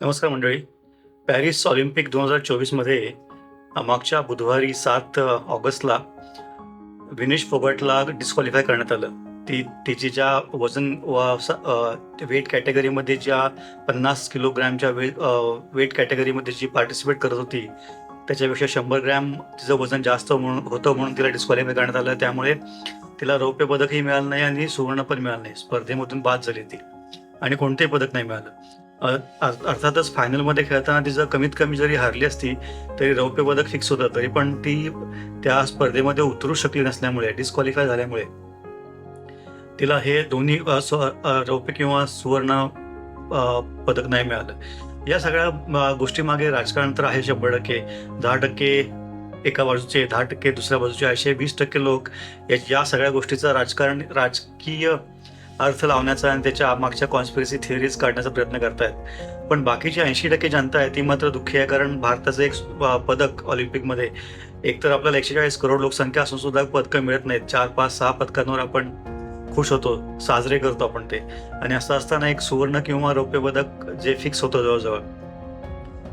नमस्कार मंडळी. Paris Olympic दोन हजार चोवीसमध्ये मागच्या बुधवारी सात ऑगस्टला विनेश फोगटला डिस्क्वालिफाय करण्यात आलं. ती तिची ज्या वजन वेट कॅटेगरीमध्ये ज्या पन्नास किलोग्रॅमच्या वे वेट कॅटेगरीमध्ये जी पार्टिसिपेट करत होती त्याच्यापेक्षा शंभर ग्रॅम तिचं वजन जास्त म्हणून होतं म्हणून तिला डिस्क्वालिफाय करण्यात आलं. त्यामुळे तिला रौप्य पदकही मिळालं नाही आणि सुवर्ण पण मिळालं नाही. स्पर्धेमधून बाद झाली ती. आणि कोणतेही पदक नाही मिळालं. अर्थातच फायनलमध्ये खेळताना तिचं कमीत कमी जरी हारली असती तरी रौप्य पदक फिक्स होतं तरी पण ती त्या स्पर्धेमध्ये उतरू शकली नसल्यामुळे डिस्क्वालिफाय झाल्यामुळे. तिला हे दोन्ही स्व- रौप्य किंवा सुवर्ण पदक नाही मिळालं. या सगळ्या गोष्टीमागे राजकारण तर आहे शंभर टक्के. दहा टक्के एका बाजूचे दहा टक्के दुसऱ्या बाजूचे असे वीस टक्के लोक या सगळ्या गोष्टीचं राजकारण राजकीय अर्थ लावण्याचा आणि त्याच्या मागच्या कॉन्स्पिरसी थिअरीज काढण्याचा प्रयत्न करतायत. पण बाकीची ऐंशी टक्के जनता आहे ती मात्र दुःखी आहे कारण भारताचं एक पदक ऑलिम्पिकमध्ये. एकतर आपल्याला एकशे चाळीस करोड लोकसंख्या असून सुद्धा पदकं मिळत नाहीत. चार पाच सहा पदकांवर आपण खुश होतो साजरे करतो आपण ते. आणि असं असताना एक सुवर्ण किंवा रौप्य पदक जे फिक्स होतं जवळजवळ.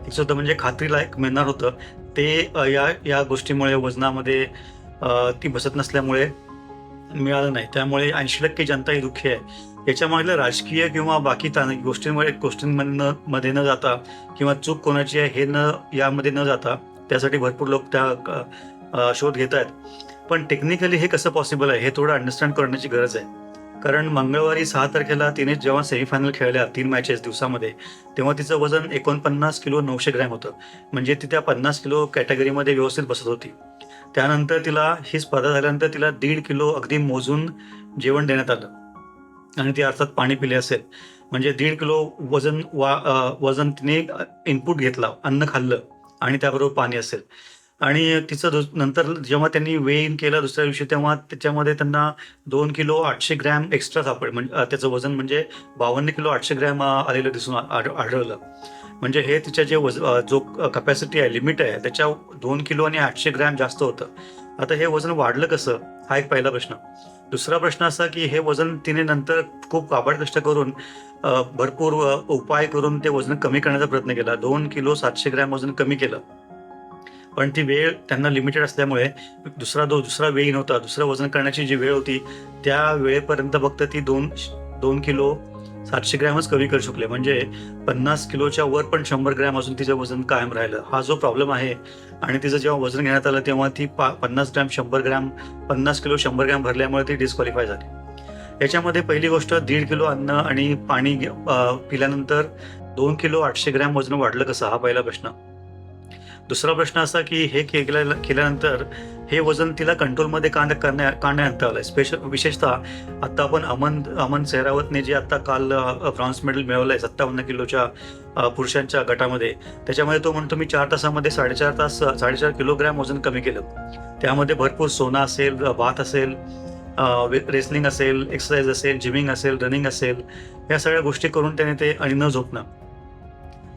फिक्स होतं म्हणजे खात्रीला एक मिळणार होतं. ते या या गोष्टीमुळे वजनामध्ये ती बसत नसल्यामुळे मिळालं नाही. त्यामुळे ऐंशी टक्के जनता ही दुःखी आहे. याच्यामागलं राजकीय किंवा बाकी ताण गोष्टींमुळे गोष्टींमध्ये न मध्ये न जाता किंवा चूक कोणाची आहे हे न यामध्ये न जाता त्यासाठी भरपूर लोक त्या शोध घेत आहेत. पण टेक्निकली हे कसं पॉसिबल आहे हे थोडं अंडरस्टँड करण्याची गरज आहे. कारण मंगळवारी सहा तारखेला तिने जेव्हा सेमीफायनल खेळल्या तीन मॅचेस दिवसामध्ये तेव्हा तिचं वजन एकोणपन्नास किलो नऊशे ग्रॅम होतं. म्हणजे ती त्या पन्नास किलो कॅटेगरीमध्ये व्यवस्थित बसत होती. त्यानंतर तिला ही स्पर्धा झाल्यानंतर तिला दीड किलो अगदी मोजून जेवण देण्यात आलं. आणि ती अर्थात पाणी पिले असेल. म्हणजे दीड किलो वजन वा वजन तिने इनपुट घेतला अन्न खाल्लं आणि त्याबरोबर पाणी असेल. आणि तिचं दुस- नंतर जेव्हा त्यांनी वे इन केलं दुसऱ्या दिवशी तेव्हा त्याच्यामध्ये त्यांना दोन किलो आठशे ग्रॅम एक्स्ट्रा सापड म्हणजे त्याचं वजन म्हणजे बावन्न किलो आठशे ग्रॅम आलेलं दिसून आढळलं. म्हणजे हे तिच्या जे वज जो कपॅसिटी आहे लिमिट आहे त्याच्या दोन किलो आणि आठशे ग्रॅम जास्त होतं. आता हे वजन वाढलं कसं? हा एक पहिला प्रश्न. दुसरा प्रश्न असा की हे वजन तिने नंतर खूप काबाड कष्ट करून भरपूर उपाय करून ते वजन कमी करण्याचा प्रयत्न केला. दोन किलो सातशे ग्रॅम वजन कमी केलं. पण ती वेळ त्यांना लिमिटेड असल्यामुळे दुसरा दो दुसरा वेळ नव्हता. दुसरं वजन करण्याची जी वेळ होती त्या वेळेपर्यंत फक्त ती दोन दोन किलो सातशे ग्रॅमच कमी करू शकले. म्हणजे पन्नास किलोच्या वर पण शंभर ग्रॅम अजून तिचं वजन कायम राहिलं. हा जो प्रॉब्लेम आहे आणि तिचं जेव्हा वजन घेण्यात आलं तेव्हा ती पा पन्नास ग्रॅम शंभर ग्रॅम पन्नास किलो शंभर ग्रॅम भरल्यामुळे ती डिस्क्वालिफाय झाली. याच्यामध्ये पहिली गोष्ट दीड किलो अन्न आणि पाणी पिल्यानंतर दोन किलो आठशे ग्रॅम वजन वाढलं कसं? हा पहिला प्रश्न. दुसरा प्रश्न असा की हे केल्या केल्यानंतर हे वजन तिला कंट्रोलमध्ये का न- करण्या आणता आलं स्पेशल विशेषतः आता आपण अमन अमन सेहरावतने जे आता काल ब्रॉन्झ मेडल मिळवलं आहे सत्तावन्न किलोच्या पुरुषांच्या गटामध्ये त्याच्यामध्ये तो म्हणतो मी चार तासामध्ये साडेचार तास साडेचार किलोग्रॅम वजन कमी केलं. त्यामध्ये भरपूर सोना असेल भात असेल रेसलिंग असेल एक्सरसाइज असेल जिमिंग असेल रनिंग असेल या सगळ्या गोष्टी करून त्याने ते आणि न झोपणं.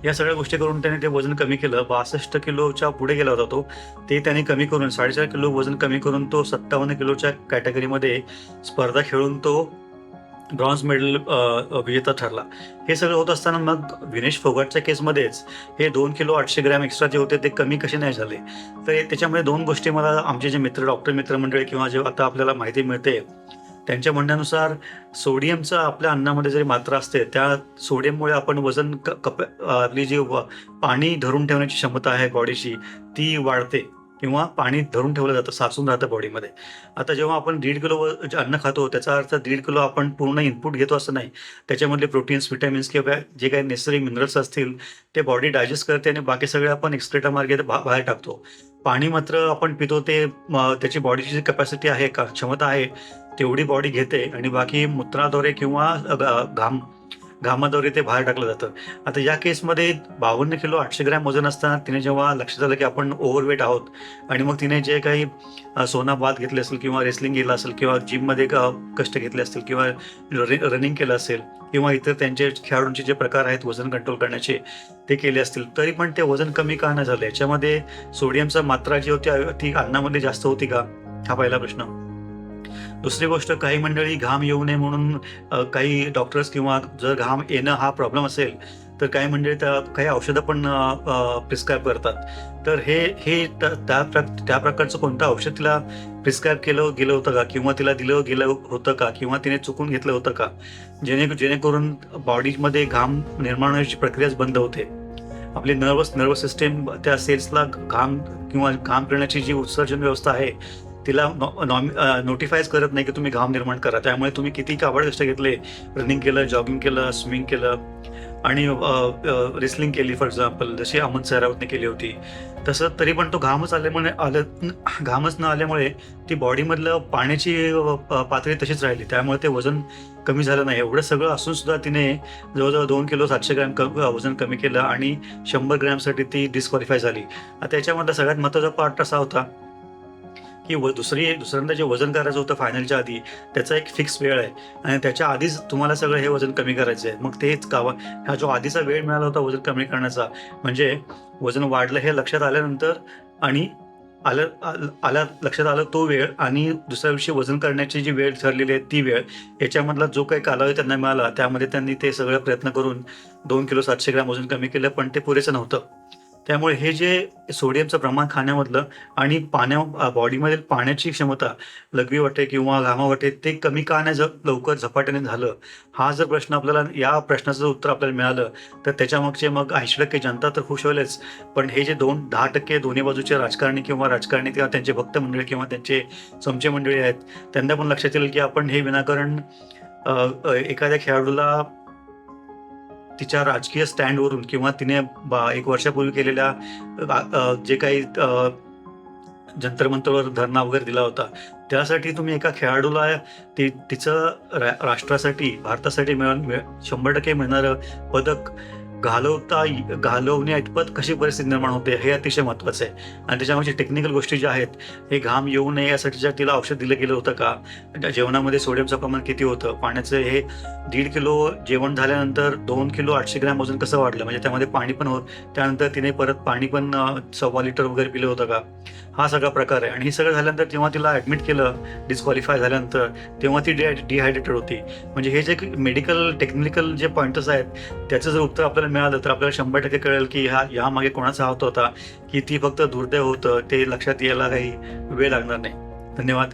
या सगळ्या गोष्टी करून त्याने ते वजन कमी केलं. बासष्ट किलोच्या पुढे गेला होता तो. ते त्याने कमी करून साडेचार किलो वजन कमी करून तो सत्तावन्न किलोच्या कॅटेगरीमध्ये स्पर्धा खेळून तो ब्रॉन्झ मेडल विजेता ठरला. हे सगळं होत असताना मग विनेश फोगाटच्या केसमध्येच हे दोन किलो आठशे ग्रॅम एक्स्ट्रा जे होते ते कमी कसे नाही झाले. तर त्याच्यामध्ये दोन गोष्टी मला आमचे जे मित्र डॉक्टर मित्रमंडळी किंवा जे आता आपल्याला माहिती मिळते त्यांच्या म्हणण्यानुसार सोडियमचं आपल्या अन्नामध्ये जरी मात्रा असते त्या सोडियममुळे आपण वजन क कप आपली जी व- पाणी धरून ठेवण्याची क्षमता आहे बॉडीची ती वाढते. किंवा पाणी धरून ठेवलं जातं साचून राहतं बॉडीमध्ये. आता जेव्हा आपण दीड किलो जे अन्न खातो त्याचा अर्थ दीड किलो आपण पूर्ण इनपुट घेतो असं नाही. त्याच्यामधले प्रोटीन्स विटॅमिन्स किंवा जे काही नेसरी मिनरल्स असतील ते बॉडी डायजेस्ट करते आणि बाकी सगळे आपण एक्सक्रेटामार्गे बाहेर टाकतो. पाणी मात्र आपण पितो ते त्याची बॉडीची जी कपॅसिटी आहे का क्षमता आहे तेवढी बॉडी घेते आणि बाकी मूत्राद्वारे किंवा घाम घामाद्वारे ते बाहेर टाकलं जातं. आता या केसमध्ये बावन्न किलो आठशे ग्रॅम वजन असताना तिने जेव्हा लक्षात आलं की आपण ओव्हरवेट आहोत आणि मग तिने जे काही सोना बात घेतले असेल किंवा रेसलिंग केलं असेल किंवा जिममध्ये कष्ट घेतले असतील किंवा रनिंग केलं असेल किंवा इतर त्यांचे खेळाडूंचे जे प्रकार आहेत वजन कंट्रोल करण्याचे ते केले असतील तरी पण ते वजन कमी का नाही झालं? याच्यामध्ये सोडियमचा मात्रा जी होती ती अन्नामध्ये जास्त होती का? हा पहिला प्रश्न. दुसरी गोष्ट काही मंडळी घाम येऊ नये म्हणून काही डॉक्टर्स किंवा जर घाम येणं हा प्रॉब्लेम असेल तर काही मंडळी त्या काही औषधं पण प्रिस्क्राईब करतात. तर हे हे त्या प्र- त्या प्रकारचं कोणतं औषध तिला प्रिस्क्राईब केलं गेलं होतं का? किंवा तिला दिलं गेलं होतं का? किंवा तिने चुकून घेतलं होतं का? जेणे जेणेकरून बॉडीमध्ये घाम निर्माण होण्याची प्रक्रियाच बंद होते. आपली नर्वस नर्वस सिस्टीम त्या सेल्सला घाम किंवा घाम पिण्याची जी उत्सर्जन व्यवस्था आहे तिला नोटिफायच करत नाही की तुम्ही घाम निर्माण करा. त्यामुळे तुम्ही किती काबड कष्ट घेतले. रनिंग केलं जॉगिंग केलं स्विमिंग केलं. आणि रेसलिंग केली फॉर एक्झाम्पल जशी अमन सरावतने केली होती. तसं तरी पण तो घामच आल्यामुळे आलं घामच न आल्यामुळे ती बॉडीमधलं पाण्याची पातळी तशीच राहिली. त्यामुळे ते वजन कमी झालं नाही. एवढं सगळं असून सुद्धा तिने जवळजवळ दोन किलो सातशे ग्रॅम वजन कमी केलं आणि शंभर ग्रॅमसाठी ती डिस्क्वालिफाय झाली. त्याच्यामधला सगळ्यात महत्त्वाचा पार्ट असा होता की व दुसरी दुसऱ्यांदा जे वजन करायचं होतं फायनलच्या आधी त्याचा एक फिक्स वेळ आहे. आणि त्याच्या आधीच तुम्हाला सगळं हे वजन कमी करायचं आहे मग तेच गावा हा जो आधीचा वेळ मिळाला होता वजन कमी करण्याचा म्हणजे वजन वाढलं हे लक्षात आल्यानंतर आणि आलं आल्या लक्षात आलं तो वेळ आणि दुसऱ्या दिवशी वजन करण्याची जी वेळ ठरलेली आहे ती वेळ याच्यामधला जो काही कालावधी त्यांना मिळाला त्यामध्ये त्यांनी ते सगळे प्रयत्न करून दोन किलो सातशे ग्रॅम वजन कमी केलं पण ते पुरेसं नव्हतं. त्यामुळे हे जे सोडियमचं प्रमाण खाण्यामधलं आणि पाण्या बॉडीमधील पाण्याची क्षमता लघवी वाटे किंवा घामा वाटे ते कमी का नाही लवकर झपाट्याने झालं? हा जर प्रश्न आपल्याला या प्रश्नाचं जर उत्तर आपल्याला मिळालं तर त्याच्यामागचे मग ऐंशी टक्के जनता तर खुश होईलच. पण हे जे दोन दहा टक्के दोन्ही बाजूचे राजकारणी किंवा राजकारणी किंवा त्यांचे भक्त मंडळी किंवा त्यांचे चमचे मंडळी आहेत त्यांना पण लक्षात येईल की आपण हे विनाकारण एखाद्या खेळाडूला तिच्या राजकीय स्टँडवरून किंवा तिने बा- एक वर्षापूर्वी केलेल्या जे काही अ, धरणा वगैरे दिला होता त्यासाठी तुम्ही एका खेळाडूला ती तिचं रा राष्ट्रासाठी भारतासाठी मिळ- शंभर टक्के मिळणारं पदक घालवता घालवण्या इतपत कशी परिस्थिती निर्माण होते हे अतिशय महत्त्वाचं आहे. आणि त्याच्यामागची टेक्निकल गोष्टी ज्या आहेत हे घाम येऊ नये यासाठी तिला औषध दिलं गेलं होतं का त्या जेवणामध्ये सोडियमचं प्रमाण किती होतं पाण्याचं हे दीड किलो जेवण झाल्यानंतर दोन किलो आठशे ग्रॅम वजन कसं वाढलं? म्हणजे त्यामध्ये पाणी पण होत त्यानंतर तिने परत पाणी पण सव्वा लिटर वगैरे पिलं होतं का? हा सगळा प्रकार आहे. आणि हे सगळं झाल्यानंतर जेव्हा तिला ॲडमिट केलं डिस्क्वालिफाय झाल्यानंतर तेव्हा ती डिहायड्रेटेड होती. म्हणजे हे जे मेडिकल टेक्निकल जे पॉईंटर्स आहेत त्याचं जर उत्तर आपल्याला मिळालं तर आपल्याला शंभर टक्के कळेल की ह्या यामागे कोणाचा हात होता की ती फक्त दुर्दैव होतं ते लक्षात यायला काही वेळ लागणार नाही. धन्यवाद.